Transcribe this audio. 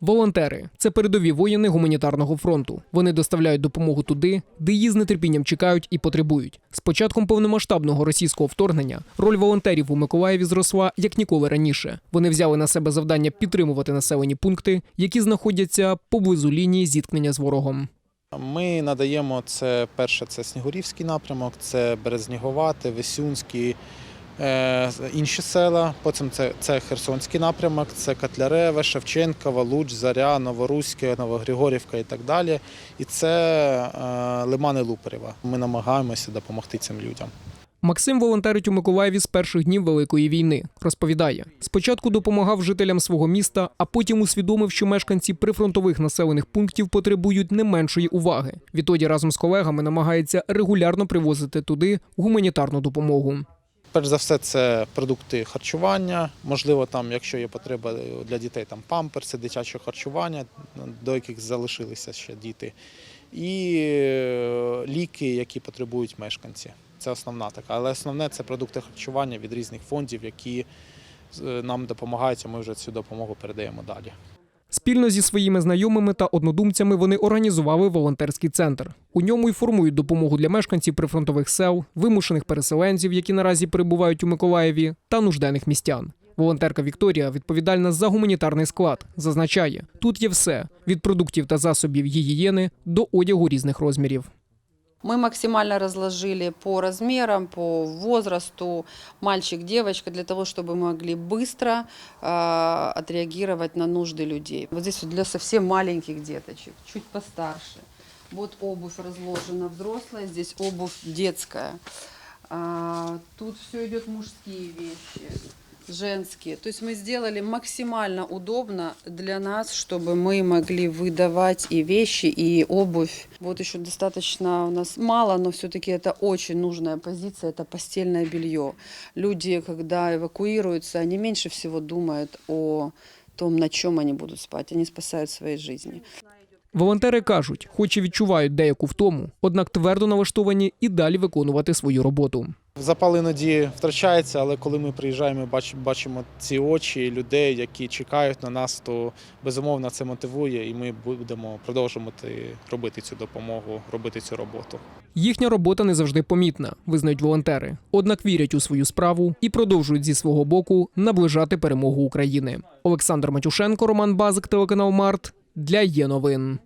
Волонтери це передові воїни гуманітарного фронту. Вони доставляють допомогу туди, де її з нетерпінням чекають і потребують. З початком повномасштабного російського вторгнення роль волонтерів у Миколаєві зросла як ніколи раніше. Вони взяли на себе завдання підтримувати населені пункти, які знаходяться поблизу лінії зіткнення з ворогом. Ми надаємо це перше, це Снігурівський напрямок, це Березнігувате, Весюнський, інші села. Потім це, це Херсонський напрямок, це Котляреве, Шевченково, Луч, Заря, Новоруське, Новогригорівка і так далі. І це е, Лимани Луперева. Ми намагаємося допомогти цим людям. Максим волонтерить у Миколаєві з перших днів Великої війни. Розповідає, спочатку допомагав жителям свого міста, а потім усвідомив, що мешканці прифронтових населених пунктів потребують не меншої уваги. Відтоді разом з колегами намагається регулярно привозити туди гуманітарну допомогу. Перш за все, це продукти харчування. Можливо, там, якщо є потреба для дітей, там памперси, дитяче харчування, до яких залишилися ще діти, і е, ліки, які потребують мешканці. Це основна така. Але основне це продукти харчування від різних фондів, які е, нам допомагають, а ми вже цю допомогу передаємо далі. Спільно зі своїми знайомими та однодумцями вони організували волонтерський центр. У ньому й формують допомогу для мешканців прифронтових сел, вимушених переселенців, які наразі перебувають у Миколаєві, та нужденних містян. Волонтерка Вікторія відповідальна за гуманітарний склад. Зазначає, тут є все від продуктів та засобів гігієни до одягу різних розмірів. Мы максимально разложили по размерам, по возрасту, мальчик, девочка, для того, чтобы мы могли быстро э, отреагировать на нужды людей. Вот здесь вот для совсем маленьких деточек, чуть постарше. Вот обувь разложена взрослая, здесь обувь детская. А, тут все идет мужские вещи, женские. То есть мы сделали максимально удобно для нас, чтобы мы могли выдавать и вещи, и обувь. Вот еще достаточно у нас мало, но все-таки это очень нужная позиция, это постельное белье. Люди, когда эвакуируются, они меньше всего думают о том, на чем они будут спать. Они спасают свои жизни. Волонтери кажуть, хоч і відчувають деяку втому, однак твердо налаштовані і далі виконувати свою роботу. Запал іноді втрачається, але коли ми приїжджаємо, бачимо ці очі людей, які чекають на нас, то безумовно це мотивує, і ми будемо продовжувати робити цю допомогу, робити цю роботу. Їхня робота не завжди помітна, визнають волонтери. Однак вірять у свою справу і продовжують зі свого боку наближати перемогу України. Олександр Матюшенко, Роман Базик, телеканал Март для є новин.